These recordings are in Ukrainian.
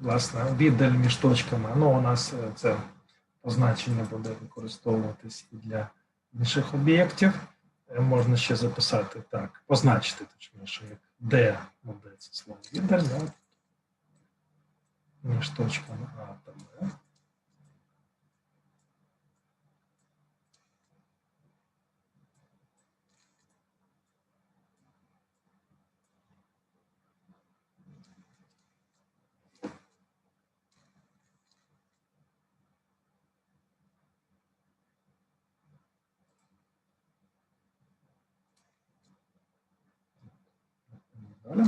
Власне, віддаль між точками. Ну, у нас е, це позначення буде використовуватись і для інших об'єктів. Е, Можна ще записати так, позначити точніше, як де, ну, це слово віддаль, да? між точками А та Б. Далі.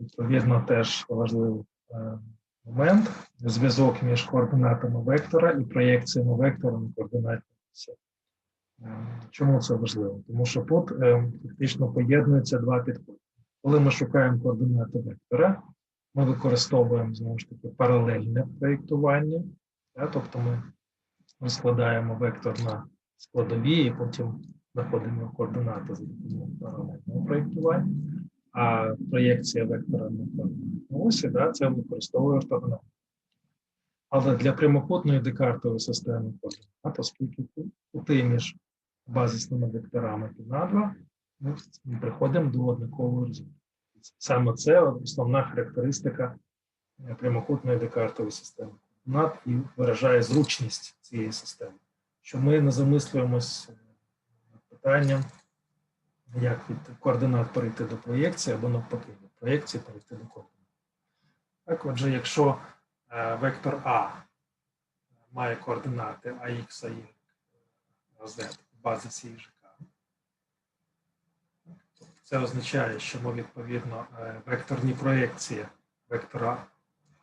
Відповідно, теж важливий е, момент зв'язок між координатами вектора і проєкціями вектора на координатній осі. Е, Чому це важливо? Тому що тут е, фактично поєднуються два підходи. Коли ми шукаємо координати вектора, ми використовуємо знову ж таки паралельне проєктування, тобто ми розкладаємо вектор на складові і потім знаходимо координати за допомогою паралельного проєктування. А проєкція вектора на осі, да, це використовує ортогонал. Але для прямокутної декартової системи координат, оскільки кути між базисними векторами під надва, ми приходимо до однакового результату. Саме це основна характеристика е, прямокутної декартової системи координат і виражає зручність цієї системи. Що ми не замислюємось над питанням, як від координат перейти до проєкції або навпаки, від проєкції перейти до координат. Так, отже, якщо е, вектор А має координати AY, AZ в базисі і ЖК, це означає, що ми відповідно е, векторні проєкції вектора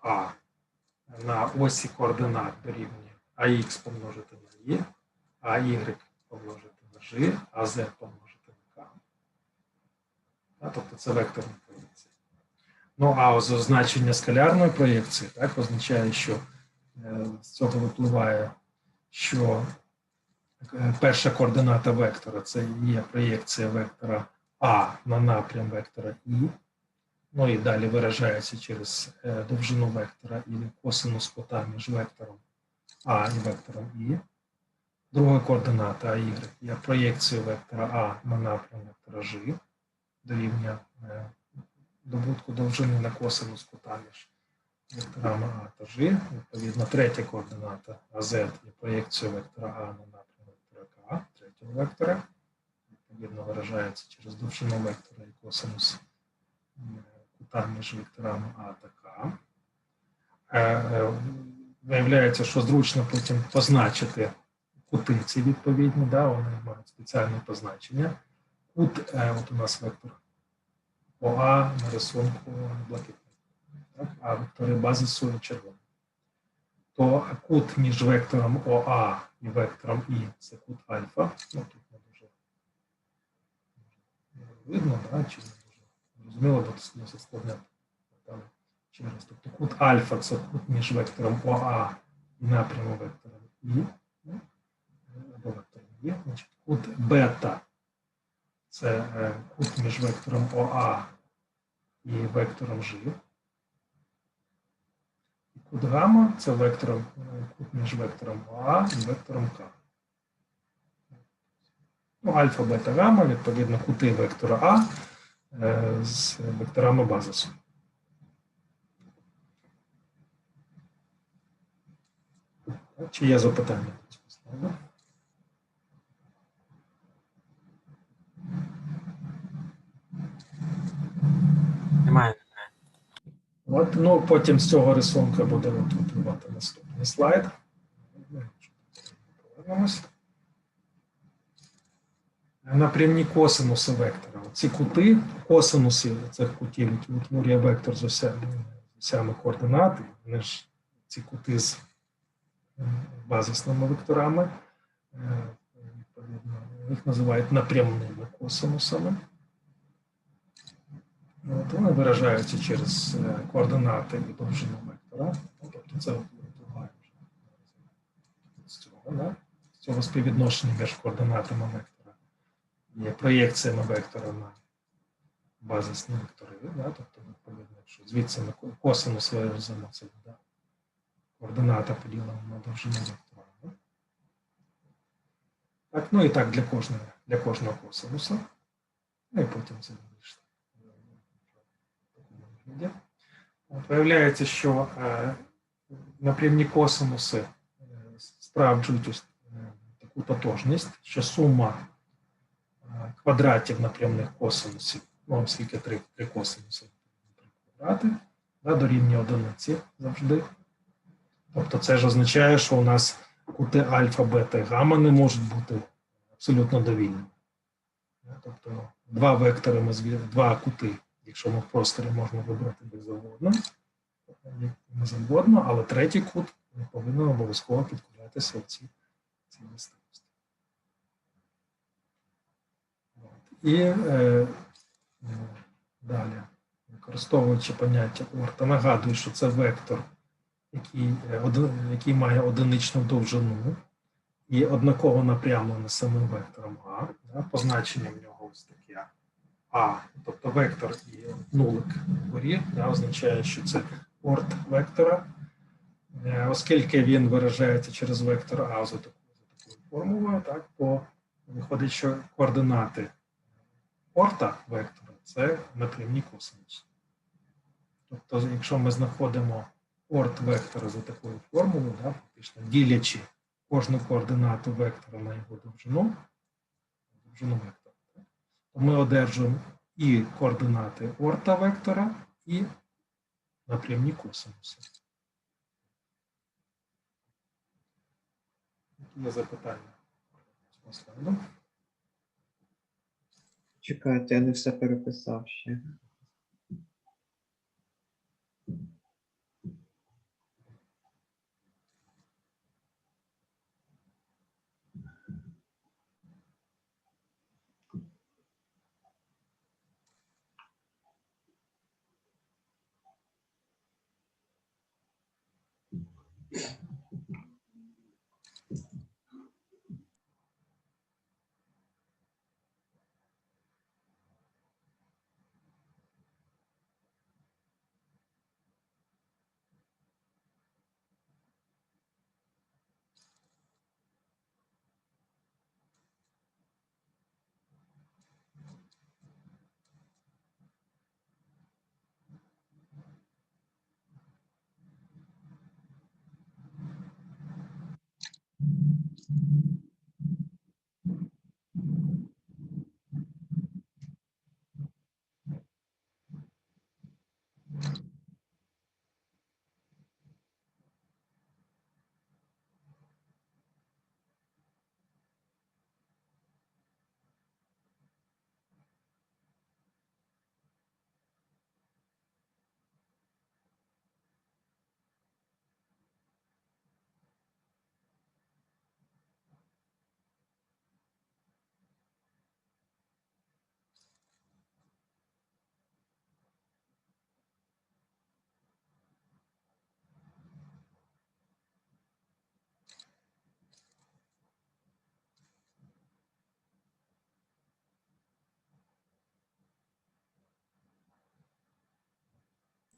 А на осі координат дорівнює AX помножити на Е, а помножити на G, а Z помножити на К. Тобто це векторні проєкції. Ну, а значення скалярної проєкції так, означає, що е, з цього випливає, що е, перша координата вектора це є проєкція вектора А на напрям вектора І. Ну і далі виражається через е, довжину вектора і косинус кута між вектором А і вектором І. Друга координата y є проєкцією вектора А на напрям вектора G дорівнює е, добутку довжини на косинус кута між векторами А та G. Відповідно, третя координата AZ є проєкцією вектора А на напрям вектора К, третього вектора. Відповідно, виражається через довжину вектора і косинус е, кута між векторами А та К. Виявляється, що зручно потім позначити кути ці відповідні, да, вони мають спеціальне позначення. Кут, е, от у нас вектор ОА на рисунку блакитний, а вектори базису червоні. То кут між вектором ОА і вектором І це кут альфа. Ну, тут не дуже видно, да, чи не дуже зрозуміло, бо це складне. Раз, тобто кут альфа це кут між вектором ОА і напрямом вектора І. або вектором Є, значить, кут бета це е, кут між вектором ОА і вектором G. І кут гамма це вектором, е, кут між вектором ОА і вектором К. Ну, альфа, бета, гамма, відповідно, кути вектора А е, з векторами базису. Чи є запитання? Немає. От, ну, потім з цього рисунка буде от випливати наступний слайд. Повернемось. На прямі косинуси вектора. Ці кути, косинуси цих кутів, які утворює вектор з осями, з осями координат, вони ж ці кути з базисними векторами, е, відповідно, їх називають напрямними косинусами. От, вони виражаються через е, координати і довжину вектора. Ну, тобто це впливає вже з цього, да? з цього співвідношення між координатами вектора і проєкціями вектора на базисні вектори. Да? Тобто, відповідно, якщо звідси ко- косинус вивеземо, це буде координата поділена на довжину вектора. Так, ну і так для кожного, для кожного косинуса. Ну і потім це вирішити. в такому вигляді. От, Виявляється, що е, напрямні косинуси е, справджують е, таку тотожність, що сума квадратів напрямних косинусів, ну, оскільки три, три косинуси, три квадрати, да, дорівнює одиниці завжди. Тобто це ж означає, що у нас кути альфа, бета і гамма не можуть бути абсолютно довільними. Тобто два вектори, ми два кути, якщо ми в просторі можна вибрати де завгодно, не завгодно, але третій кут не повинен обов'язково підкорятися в ці, ці І е, далі, використовуючи поняття орта, нагадую, що це вектор, який, е, який має одиничну довжину і однаково напрямлений самим вектором А. Да, позначення в нього ось таке А, тобто вектор і нулик вгорі, да, означає, що це орт вектора, Е, оскільки він виражається через вектор А за такою, за такою формулою, так, то виходить, що координати орта вектора це напрямні косинуси. Тобто, якщо ми знаходимо орт вектора за такою формулою, да, фактично ділячи кожну координату вектора на його довжину, довжину вектора, то ми одержуємо і координати орта вектора, і напрямні косинуси. Є запитання? Чекайте, я не все переписав ще. Yeah.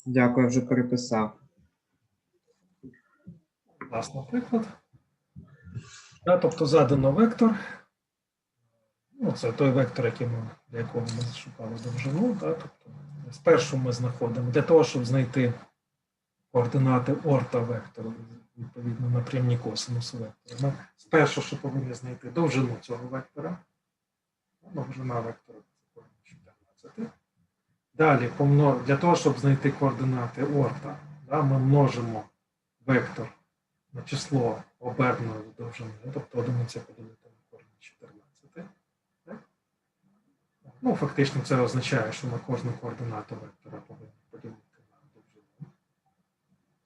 Дякую, вже переписав. Власне, приклад. Да, тобто задано вектор. Ну, це той вектор, який ми, для якого ми шукали довжину. Да, тобто, спершу ми знаходимо для того, щоб знайти координати орта вектору, відповідно напрямні косинусу вектора. Ми спершу, що повинні знайти довжину цього вектора. Довжина вектора це корінь 14. Далі, для того, щоб знайти координати орта, да, ми множимо вектор на число оберненої довжини, тобто одиниця поділити на корінь 14. Так? Ну, фактично, це означає, що ми кожну координату вектора повинні поділити на довжину.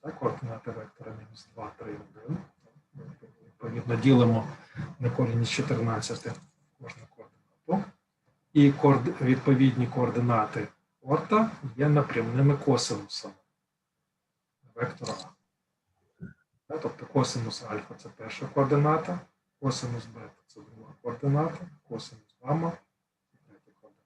Так, координати вектора мінус 2, 3, 1. Ми, Відповідно, ділимо на корінь із 14 кожну координату. І відповідні координати орта є напрямними косинусами вектора А. Тобто косинус альфа це перша координата, косинус бета це друга координата, косинус гамма це третя координата.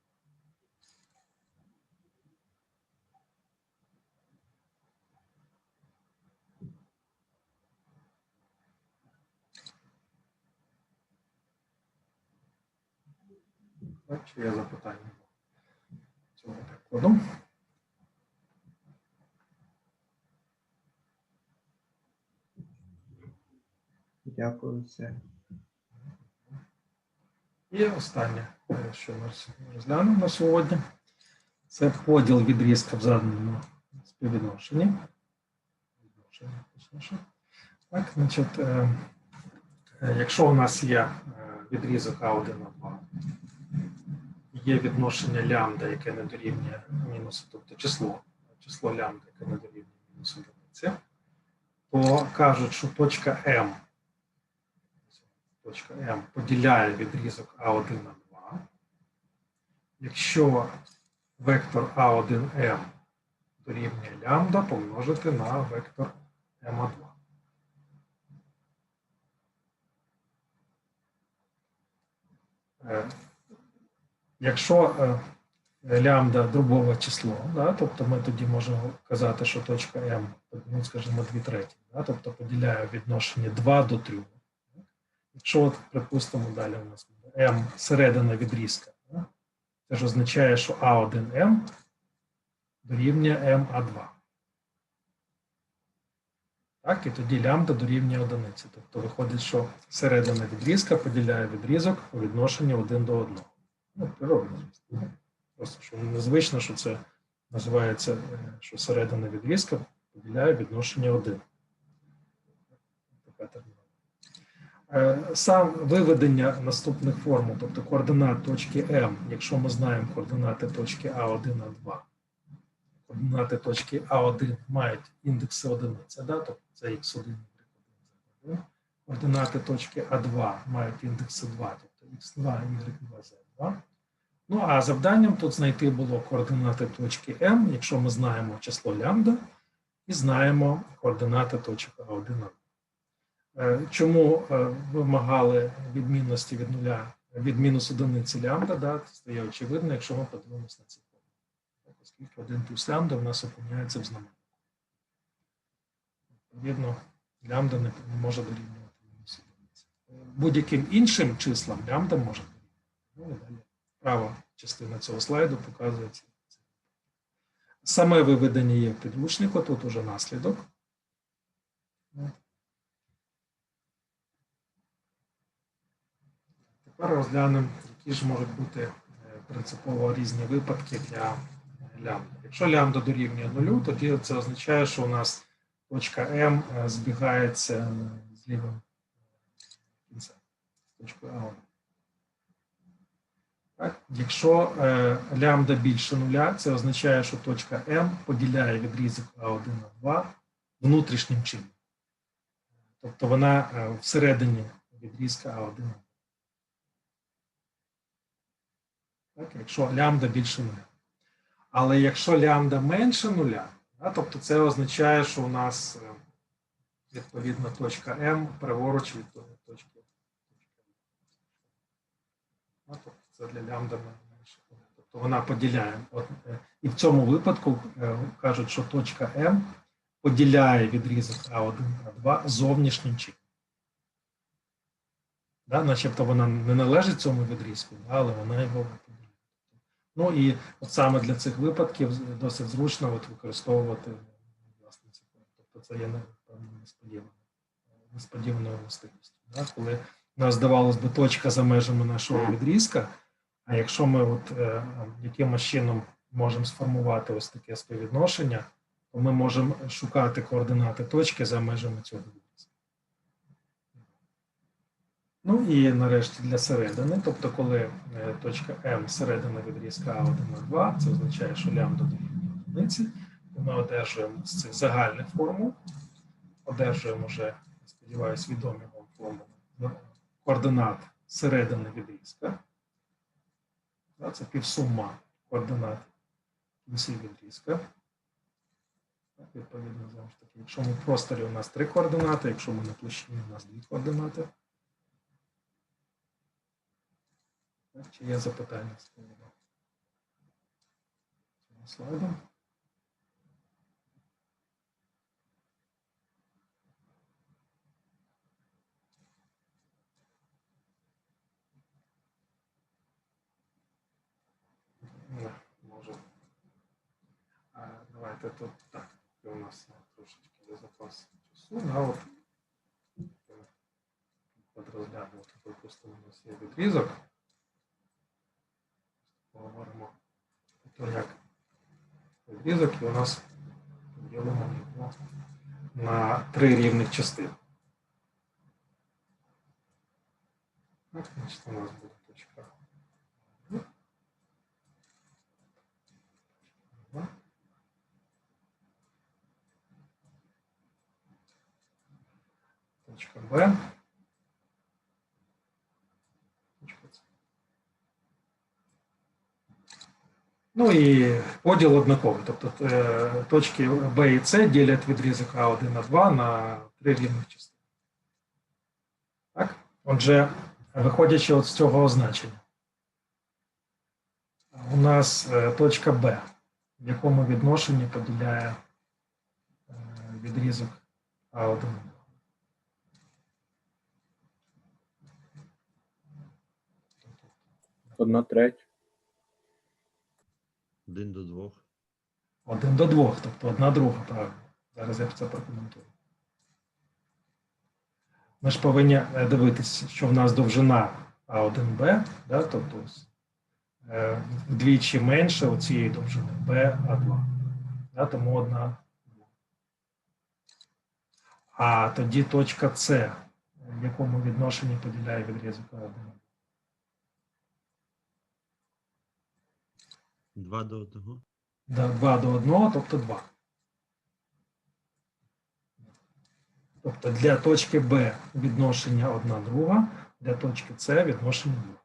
Чи є запитання цього? Прикладу? Дякую, все. І останнє, е, що ми розглянемо на сьогодні, це поділ відрізка в заданому співвідношенні. Так, значить, е, е, якщо у нас є відрізок А1 на 2, є відношення лямбда, яке не дорівнює мінусу, тобто число, число лямбда, яке не дорівнює мінус одиниці, то кажуть, що точка М точка М поділяє відрізок А1 на 2. Якщо вектор А1М дорівнює лямбда помножити на вектор МА2. Якщо е, лямбда дробове число, да, тобто ми тоді можемо казати, що точка М, ну, скажімо, 2 треті, да, тобто поділяє відношення 2 до 3. Якщо, от, припустимо, далі у нас буде М середина відрізка, да? це ж означає, що А1М дорівнює МА2. Так, і тоді лямбда дорівнює одиниці. Тобто виходить, що середина відрізка поділяє відрізок по відношенню один до одного. Ну, звісно. Просто що незвично, що це називається, е, що середина відрізка поділяє відношення один. Така. Е, Сам виведення наступних формул, тобто координат точки М, якщо ми знаємо координати точки А1, А2, координати точки А1 мають індекси одиниці, да? тобто це Х1, Y1, координати точки А2 мають індекси 2, тобто Х2, Y2, Z2. Ну а завданням тут знайти було координати точки М, якщо ми знаємо число лямбда, і знаємо координати точок А1, А2. Е, Чому е, вимагали відмінності від нуля від мінус одиниці лямбда, да, стає очевидно, якщо ми подивимося на ці форми. Оскільки 1 плюс лямбда в нас опиняється в знаменнику. Відповідно, лямбда не може дорівнювати мінус одиниці. Будь-яким іншим числам лямбда може. Ну, і далі права частина цього слайду показує ці. Саме виведення є в підручнику, тут уже наслідок. Тепер розглянемо, які ж можуть бути е, принципово різні випадки для лямбда. Якщо лямбда дорівнює нулю, тоді це означає, що у нас точка М е, збігається з лівим кінцем, точкою А1. Якщо е, лямбда більше нуля, це означає, що точка М поділяє відрізок А1 на 2 внутрішнім чином. Тобто вона е, всередині відрізка А1 на 2. Так, якщо лямбда більше нуля. Але якщо лямбда менше нуля, да, тобто це означає, що у нас е, відповідно точка М праворуч від точки. Це для лямбда менше нуля. Тобто вона поділяє. От, е, і в цьому випадку е, кажуть, що точка М поділяє відрізок А1, А2 зовнішнім чином. Да, начебто вона не належить цьому відрізку, да, але вона його поділяє. Ну і от саме для цих випадків досить зручно от використовувати власне ці. Тобто це є певно несподівано, несподіваною властивістю. Да? Коли нас здавалось би точка за межами нашого відрізка, а якщо ми от е, якимось чином можемо сформувати ось таке співвідношення, то ми можемо шукати координати точки за межами цього відрізка. Ну і нарешті для середини, тобто, коли е, точка М середина відрізка А1 на 2, це означає, що лямбда дорівнює одиниці, то ми одержуємо з цих загальних формул, одержуємо вже, сподіваюся, відомі вам формули ну, координат середини відрізка. Це півсума координат кінців відрізка. Відповідно, знову ж таки, якщо ми в просторі у нас три координати, якщо ми на площині у нас дві координати. Чи є запитання з цього слайду? Давайте тут так. і У нас є трошечки є запас часу. Да, от, от розглянемо, тут, припустимо, у нас є відрізок. Поговоримо про те, як відрізок, і у нас поділимо його на три рівних частини. Так, значить, у нас буде точка. Точка Б. Ну і поділ однаковий. Тобто е, точки Б і С ділять відрізок А1 на 2 на три рівних частини. Так? Отже, виходячи от з цього означення, у нас е, точка Б, в якому відношенні поділяє е, відрізок А1. Одна треть. Один до двох. Один до двох, тобто одна друга, правильно. Зараз я це прокоментую. Ми ж повинні е, дивитися, що в нас довжина А1Б, да, тобто е, вдвічі менше у цієї довжини БА2. Да, тому одна. А тоді точка С, в якому відношенні поділяє відрізок А1. Два до одного. Да, 2 до 1, тобто 2. Тобто для точки Б відношення 1 друга, для точки С відношення 2.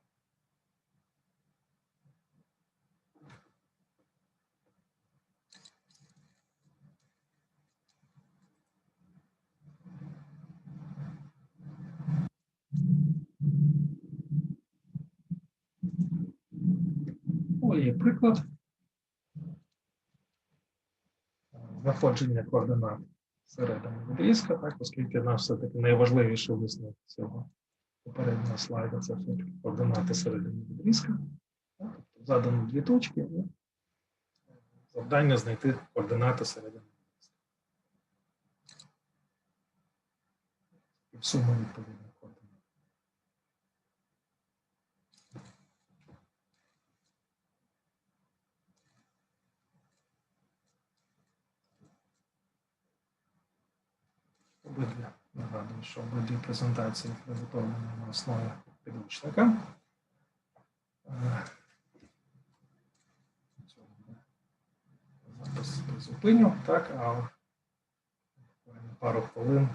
Ну і приклад. знаходження координат середини відрізка, так, оскільки нам все-таки найважливіший висновок цього попереднього слайду це координати середини відрізка. Тобто задано дві точки, і завдання знайти координати середини відрізка. В відповідно координат. Обидві нагадую, що обидві презентації приготовлені на основі підручника. Е, Запис зупиню, так, а пару хвилин